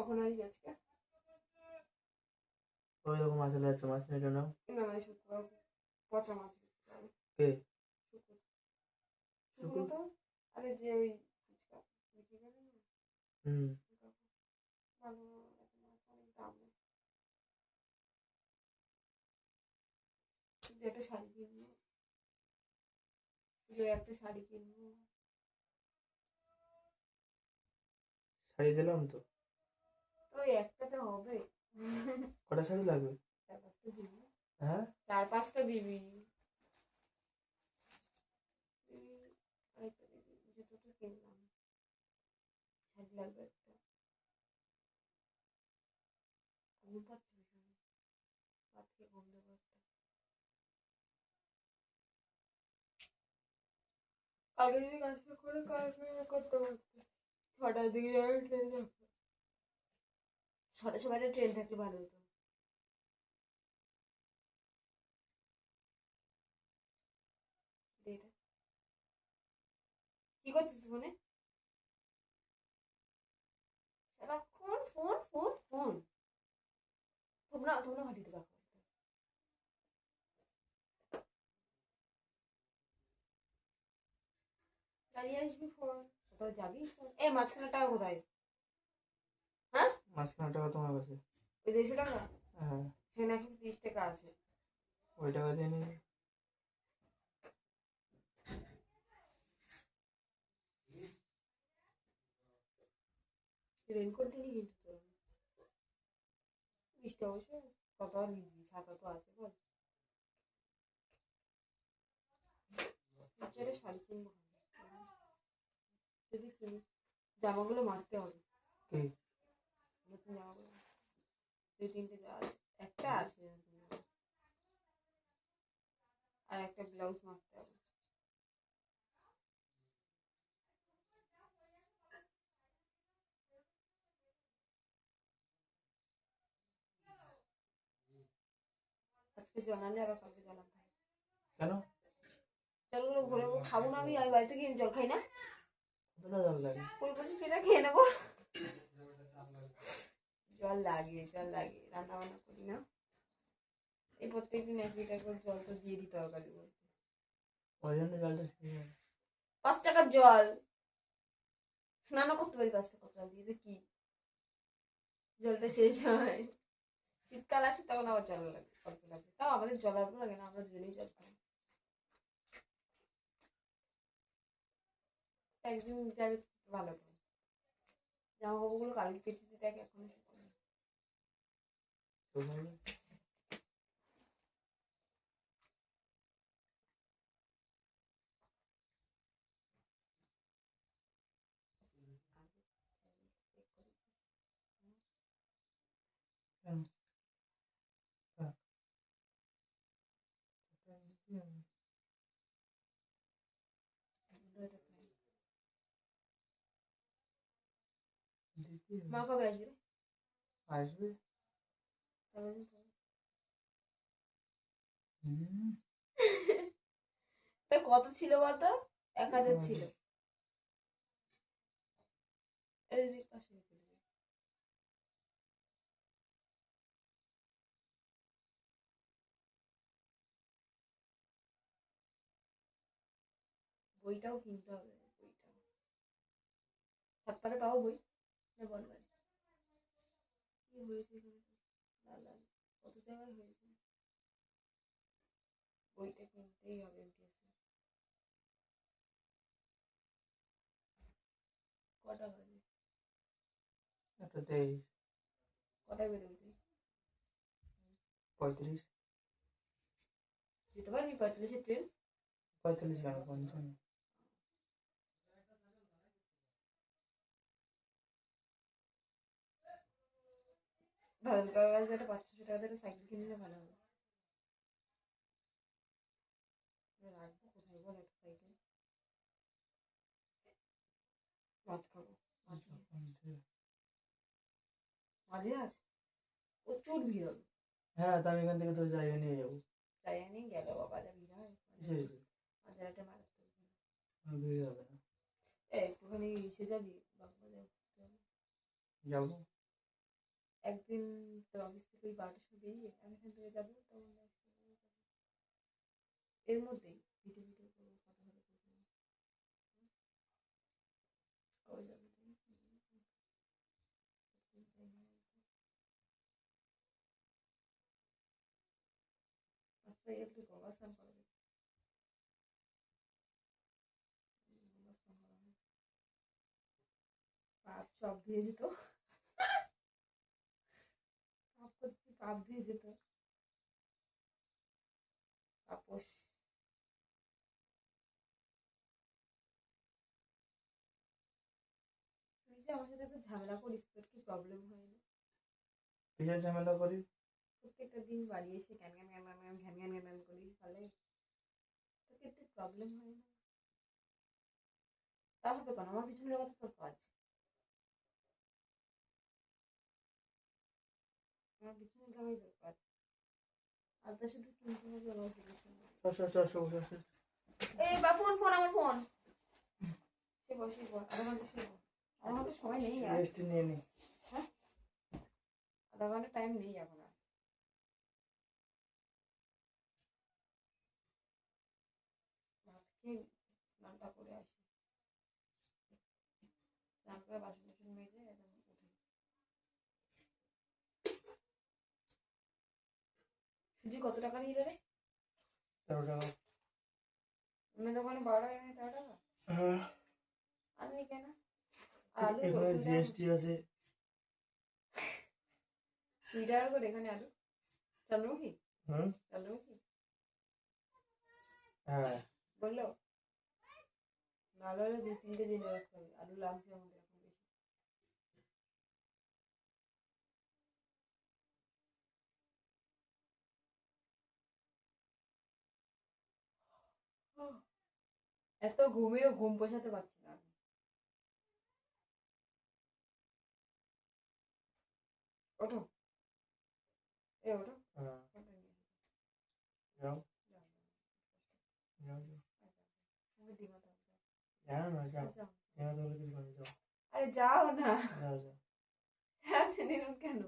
কখন আসবে আজকে? ওই রকম আসলে যাচ্ছে মাছ নিয়ে নাও। না মানে শুক্রবার পচা মাছ কে? শুক্র। তো? আরে যে ওই হুম। একটা মাছ শাড়ি কিনবো। যে একটা শাড়ি কিনবো। শাড়ি দিলাম তো? ওই একটাতে হবে। কটা শাড়ি লাগবে? চার পাঁচটা দিবি। হ্যাঁ? চার পাঁচটা দিবি। এই আরেকটা দিবি জুতো তো কিনলাম। শাড়ি লাগবে একটা। ঘুম পাচ্ছে ভীষণ ঘুম দেবো একটা। কালকে যদি কাজটা করে কালকে করতে পারতে ছটার দিকে যাবে ট্রেন ছটার সময় ট্রেন থাকলে ভালো হতো। কি করছিস ফোনে? সারাক্ষণ ফোন ফোন ফোন তোমরা তোমরা মাটিতে রাখো দাঁড়িয়ে আসবি ফোন, কোথাও যাবি ফোন? এ মাঝখানে টাকা কোথায়? মাঝখানে টাকা তোমার কাছে। ওই দেড়শো টাকা? হ্যাঁ। সেখানে একশো তিরিশ টাকা আছে। ওই টাকা দিয়ে নিয়ে রেনকোট দিলি কিন্তু তোর বৃষ্টি অবশ্য কত আর ভিজবি ছাতা তো আছে বল। ফিউচারে শাড়ি কিনবো। যদি কিনি জামাগুলো মারতে হবে। জামাগুলো দুই তিনটে যা একটা আছে আর একটা ব্লাউজ মারতে হবে। আজকে জানালে আবার কালকে জানাম কেন? জলগুলো ভরে ভরে খাব না আমি আমি বাড়িতে গিয়ে জল খাই না। জল লাগে? লিটার খেয়ে নেব। জল লাগে জল লাগে রান্না বান্না করি না। এই প্রত্যেকদিন এক লিটার করে জল তো দিয়ে দিতে তরকারি বলতে ওই জন্য জলটা শেষ। পাঁচ টাকার জল। স্নানও করতে পারি পাঁচ টাকার জল দিয়ে কি? জলটা শেষ হয়। শীতকাল আসে তখন আবার জল লাগে অল্প লাগে। তাও আমাদের জল অল্প লাগে না আমরা দুজনেই জল খাই একদিন যাবে ভালো করে। জামা কাপড়গুলো কালকে কেচেছি দেখ এখনও শুকনো তো ভালো। কেন? থাক। দিতে হবে। মা কবে আসবে আসবে কবে আসবে? হুম তা কত ছিল বলতো? এক হাজার ছিল। বইটাও কিনতে হবে বইটা। ছাপ্পারে পাবো বই না বনবাই লাল কত জায়গায় হয়েছে বইটা কিনতেই হবে এমটিএসে কটা বাজে? একটা তেইশ। কটায় বেরোবি? তুই পঁয়ত্রিশ। যেতে পারবি পঁয়তাল্লিশের ট্রেন পঁয়তাল্লিশ কেন পঞ্চান্ন। কাছে একটা পাঁচশো টাকা দিয়ে সাইকেল কিনে নিলে ভালো হবে। রাখব কোথায় বল একটা সাইকেল? ভাত খাব মাঝে প্রচুর ভিড় হবে। হ্যাঁ তো আমি এখান থেকে তোর জায়গা নিয়ে যাব। আমি গেল বাবা যা ভিড় হয়। ভিড়? মাঝে একটা মারাত্মক ভিড়। হবে না। একটুখানি এসে যাবি বাবা যাব। একদিন তোর অফিস থেকে ওই বারোটার সময় বেরিয়ে আমি এখান থেকে যাব, তখন এর মধ্যেই ভিডিও ভিডিও করব ফটো করব কবে যাব হবে তো? আচ্ছা একটু সব ধুয়ে যেত পাপ ধুয়ে যেত। তাপস। তুই যে আমার সাথে ঝামেলা করিস তোর কি প্রবলেম হয় না? কিসের ঝামেলা করি? প্রত্যেকটা দিন বাড়ি এসে ক্যান ঘ্যান ঘ্যান ঘ্যান করি ফলে তোকে একটু প্রবলেম হয় না? তা হবে কেন? আমার পিছনে লাগাতে তোর কাজ। আমার পিছনে শুধু কিনতে হবে আমার। এই বা ফোন ফোন ফোন। সে আধা ঘণ্টা আধা ঘণ্টা সময় নেই আর। রেস্ট নিয়ে নি। আধা ঘণ্টা টাইম নেই এখন আর। স্নানটা করে আসি। স্নান করে বাসন টাসন মেজে সুজি কত টাকা নিয়ে রে? তেরো টাকা। অন্য দোকানে বারো টাকা তেরো টাকা? হ্যাঁ, আনলি কেন? আলু এখানে জিএসটি আছে। দুই টাকা করে এখানে আলু। চন্দ্রমুখী হুম? চন্দ্রমুখী হ্যাঁ। বলল ভালো হলে দুই তিনটে জেনে রাখতে হবে। আলু লাগছে আমাদের। এত ঘুমিয়েও ঘুম পোষাতে পারছি না ওঠো। এ ওঠো। আরে যাও না। কেন?